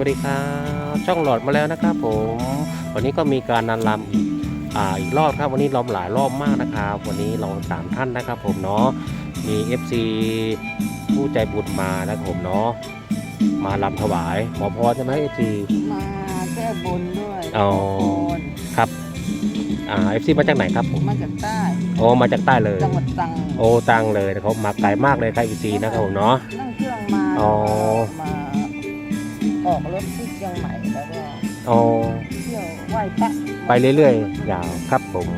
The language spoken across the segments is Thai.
วัสดีครับช่องหลอดมาแล้วนะครับผม วันนี้ก็มีการนันลำอีกอ่าอีกรอบครับ วันนี้ลำหลายรอบมากนะครับ วันนี้เราสามท่านนะครับ ผมเนาะมี FC ผู้ใจบุญมานะครับผมเนาะมาลำถวาย หมอพรใช่ไหม FC มาแก้บนด้วยอ๋อขพรครับอ่า FC มาจากไหนครับผมมาจากใต้โอ้มาจากใต้เลย จังหวัดตรังโอ้ตังเลยเขามาไกลมากเลยครับ FC นะครับผมเนาะ นั่งเครื่องมาอ๋อ มา ออกรถที่เชียงใหม่แล้วก็อ๋อเที่ยวไหว้พระไปเรื่อยๆยาวครับผม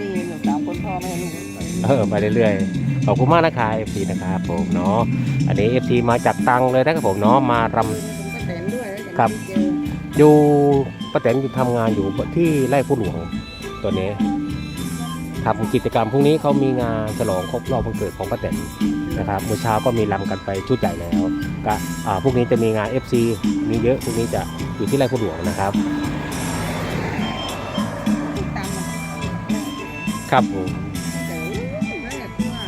นี่หนูสามคนพ่อแม่ลูกไปเออไปเรื่อยๆ ขอบคุณมากนะครับ FC นะครับผมเนาะ อันนี้ FC มาจากตังเลยนะครับผมเนาะ มารผมก็เต็นด้วยแล้วครับเจอำอยู่ป้าแตนอยู่ทำงานอยู่ที่ไร่ผู้หลวงตัวนี้ ครับกิจกรรมพรุ่งนี้เขามีงานฉลองครบรอบวันเกิดของป้าแตนนะครับเมื่อเช้าก็มีลำกันไปชุดใหญ่แล้วก็พรุ่งนี้จะมีงาน FC มีเยอะพรุ่งนี้จะอยู่ที่ไร่ผู้หลวงนะครับครับผมนะที่ว่า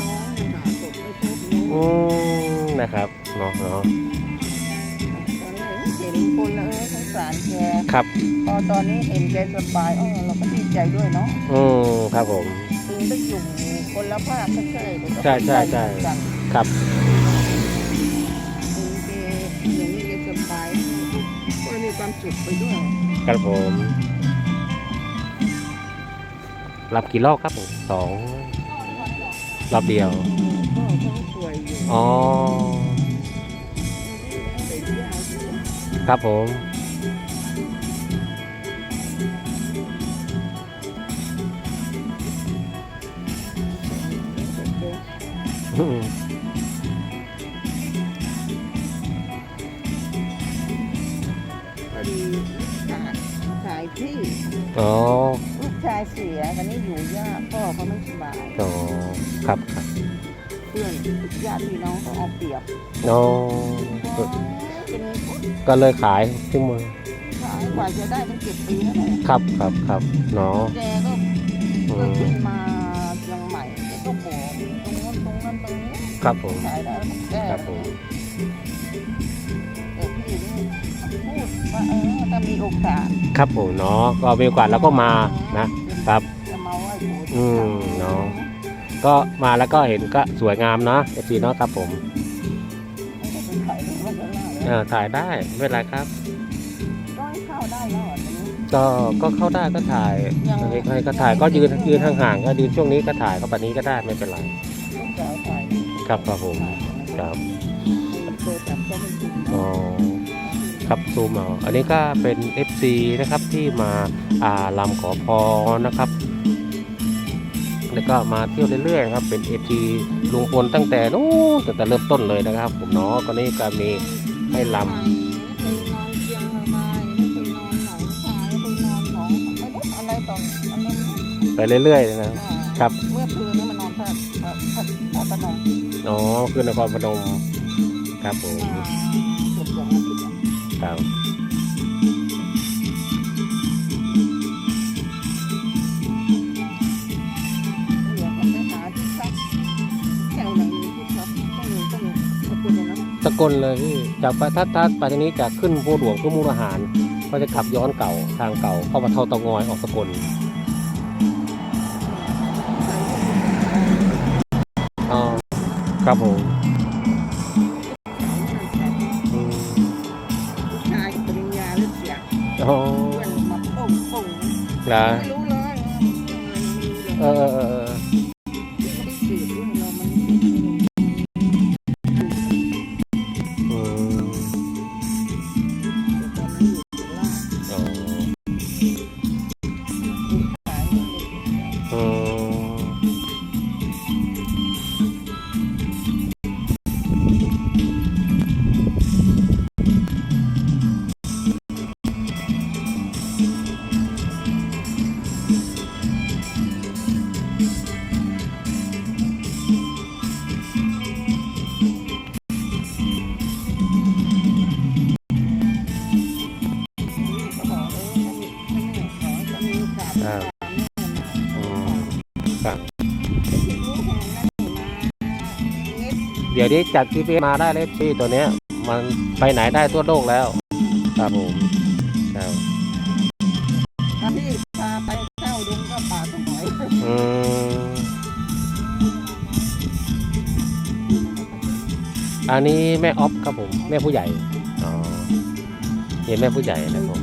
น้องยังหาศพไม่พบอืน้องมนะครับเนาะเนาะ ตอนแรกเห็นคนแล้วเออสงสารแกครับพอตอนนี้เห็นแกสบายเออเราก็ดีใจด้วยเนาะอืมครับผมถึงได้อยู่คนละภาคก็ใช่แต่ก็ใช่ใช่ใช่เป็นกันครับถึงแกอย่างนี้แกสบายก็มีความสุขไปด้วยครับผมรับกี่รอบครับผมสองรอบเดียวก็ต้องป่วยอยู่อ๋อไปเที่ยวครับผม อดีขายขายที่อ๋อลูกชายเสียกันนี้อยู่ยากพ่อเขาไม่สบายอ๋อครับครับเพื่อนญาติพี่น้องเขาเอาเปรียบอ๋อก็เป็นก็เลยขายที่มือขายกว่าจะได้ตั้งเจ็ดปีแล้วแหละครับครับครับเนาะแกก็อืเมื่อมขึ้นมาเชียงใหม่แกก็บอกตรงนั้นตรงนั้นตรงนี้ครับผมขายได้แก้ครับผม ว่าเออถ้ามีโอกาสครับผมเนาะก็มีโอกาสแล้วก็มานะครับ จะมาไหว้ปู่อืมเนาะ ก็มาแล้วก็เห็นก็สวยงามเนาะเอฟซีเนาะครับผมไม่ได้เป็นไข่ลูกไม่เป็นไรเออถ่ายได้ไม่เป็นไรครับก็ให้เข้าได้แล้วอะตอนนี้ ก็ก็เข้าได้ก็ถ่ายยังใครก็ถ่ายก็ยืนยืนห่างๆก็ยืนช่วงนี้ก็ถ่ายก็แบบนี้ก็ได้ไม่เป็นไรลูกสาวถ่ายครับครับผมครับมันโตจับก็ไม่ถูกอ๋อ ครับซูมเอาอันนี้ก็เป็น FC นะครับที่มาอ่าลำขอพรนะครับแล้วก็มาเที่ยวเรื่อยๆครับเป็น FC ลุงพลตั้งแต่นู้นตั้งแต่เริ่มต้นเลยนะครับ ผมเนาะก็นี่ก็มีให้ลำเคยนอนเชียงรายไม่เคยนอนหนองคายไม่เคยนอนหนองไม่รู้อะไรตอนอะไรนะไปเรื่อยๆนะครับ เมื่อคืนนี้มานอนพระพระพระพระประนมอ๋อคือนครพนมครับผมมา เดี๋ยวก็ไปหาที่พักแถวไหนมีที่พักต้องมีต้องมีสกุลเลยนะสกลเลยพี่จากไปถ้าถ้าไปทางนี้จากขึ้นภูหลวงขึ้นมูลหารก็จะขับย้อนเก่าทางเก่าเข้ามาเท่าเตางอยออกสกลอ๋อครับผม อ๋อเพื่อนมาป่งป่งเหรอ ไม่รู้เลยเออเออเออเอ ครับเดี๋ยวนี้จัด GPS มาได้เลยพี่ตัวเนี้ย มันไปไหนได้ทั่วโลกแล้ว ครับผมครับถ้าพี่พาไปเข้าดงก็ป่าตรงไหนอืมอันนี้แม่ออฟครับผม แม่ผู้ใหญ่อ๋อเห็นแม่ผู้ใหญ่นะผม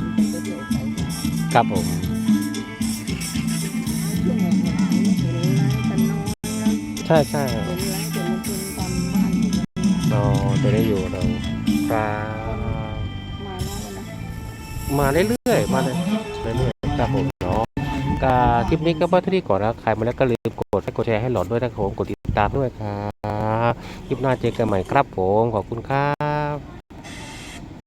ครับผม ช่วงไหนเห็นไรกันน้อย แล้วใช่ใช่เห็นไรแต่มันเป็นตามบ้านอยู่อ๋อตัวนี้อยู่เราครับมาแล้วนะมาเรื่อยๆมาเลยเรื่อยๆครับผมเนาะกาคลิปนี้ก็ว่าเท่านี่ก่อนนะใครมาแล้วก็ลืมกดให้กดแชร์ให้หลอดด้วยนะครับผมกดติดตามด้วยครับคลิปหน้าเจอกันใหม่ครับผมขอบคุณครับ